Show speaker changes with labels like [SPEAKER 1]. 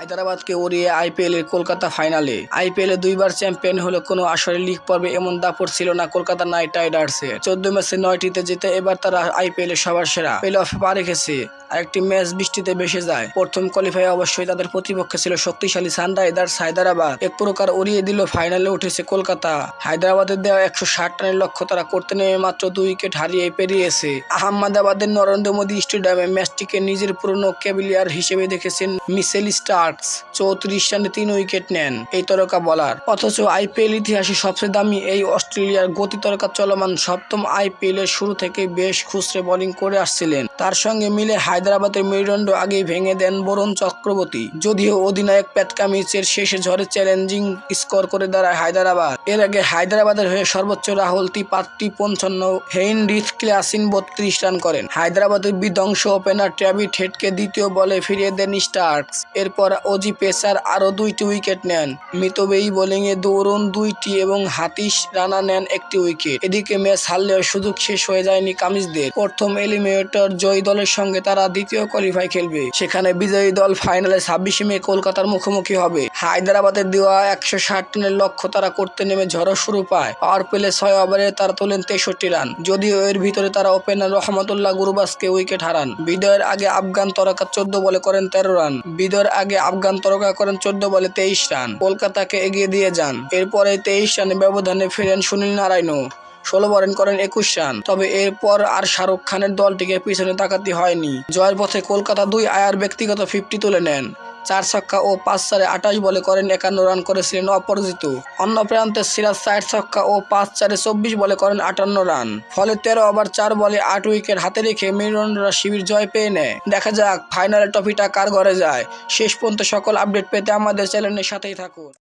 [SPEAKER 1] হায়দ্রাবাদকে উড়িয়ে আইপিএল এর কলকাতা ফাইনালে। আইপিএল এ দুইবার চ্যাম্পিয়ন হলো কোনো আসরে লিগ পর্বে এমন দাপট ছিল না কলকাতা নাইট রাইডার্স রাইডার্সের। চোদ্দ ম্যাচে নয়টিতে জিতে এবার তারা আইপিএল এ সবার সেরা। প্লে অফে পা রেখেছে। আরেকটি ম্যাচ বৃষ্টিতে ভেসে যায়। প্রথম কোয়ালিফাই অবশ্যই তাদের প্রতিপক্ষে ছিল শক্তিশালী সানরাইজার্স হায়দ্রাবাদ। এক প্রকার উড়িয়ে দিল ফাইনালে উঠেছে কলকাতা। হায়দ্রাবাদের দেওয়া একশো ষাট রানের লক্ষ্য তারা করতে নেমে মাত্র দুই উইকেট হারিয়ে পেরিয়েছে। আহমেদাবাদের নরেন্দ্র মোদী স্টেডিয়ামে ম্যাচটিকে নিজের পুরনো ক্যাবিলিয়ার হিসেবে দেখেছেন মিসেল স্টার্কস। চৌত্রিশ রানে তিন উইকেট নেন, এই তরকা বলার অথচ আইপিএল ইতিহাসে সবচেয়ে দামি এই অস্ট্রেলিয়ার গতি তরকা চলমান সপ্তম আইপিএল এর শুরু থেকে বেশ খুচরে বোলিং করে আসছিলেন। তার সঙ্গে মিলে হায়দ্রাবাদের মেরুদণ্ড আগেই ভেঙে দেন বরুণ চক্রবর্তী। যদিও অধিনায়ক প্যাট কামিচের শেষে ঝড়ে চ্যালেঞ্জিং স্কোর করে দাঁড়ায় হায়দ্রাবাদ। এর আগে হায়দ্রাবাদের হয়ে সর্বোচ্চ রাহুল তিপাত্রি পঞ্চান্ন, হেইন রিথ ক্লাসিন বত্রিশ রান করেন। হায়দ্রাবাদের বিধ্বংস ওপেনার ট্র্যাভিড হেডকে দ্বিতীয় বলে ফিরিয়ে দেন স্টার্কস। এরপর অজি পেসার আরও দুইটি উইকেট নেন। মিতবেয়ী বোলিংয়ে দৌড়ুন দুইটি এবং হাতিশ রানা নেন একটি উইকেট। এদিকে ম্যাচ হারলেও সুযোগ শেষ হয়ে যায়নি কামিজদের। প্রথম এলিমিনেটর জয়ী দলের সঙ্গে তারা দ্বিতীয় কোয়ালিফাই খেলবে। সেখানে বিজয়ী দল ফাইনালে ছাব্বিশে মে কলকাতার মুখোমুখি হবে। হায়দ্রাবাদের দেওয়া একশো ষাট রানের লক্ষ্য তারা করতে নেমে ঝড়ো শুরু পায়। পাওয়ার প্লে ছয় ওভারে তারা তোলেন তেষট্টি রান। যদিও এর ভিতরে তারা ওপেনার রহমতুল্লাহ গুরুবাসকে উইকেট হারান। বিদয়ের আগে আফগান তরকা চোদ্দ বলে করেন তেরো রান। বিদয়ের আগে আফগান তরকা করেন চোদ্দ বলে তেইশ রান। কলকাতাকে এগিয়ে দিয়ে যান। এরপরে তেইশ রানে ব্যবধানে ফিরেন সুনীল নারায়ণও। ষোলো বরণ করেন একুশ রান। তবে এরপর আর শাহরুখ খানের দলটিকে পিছনে তাকাতে হয়নি। জয়ের পথে কলকাতা দুই আয়ার ব্যক্তিগত ফিফটি তুলে নেন। চার ছক্কা ও পাঁচ চারে আঠাশ বলে করেন একান্ন রান করেছিলেন অপরাজিত। অন্য প্রান্তে সিরাজ চার ছক্কা ও পাঁচ চারে চব্বিশ বলে করেন আটান্ন রান। ফলে তেরো ওভার চার বলে আট উইকেট হাতে রেখে মেরুনরা শিবির জয় পেয়ে নেয়। দেখা যাক, ফাইনালে ট্রফিটা কার ঘরে যায়। শেষ পর্যন্ত সকল আপডেট পেতে আমাদের চ্যানেলের সাথেই থাকুন।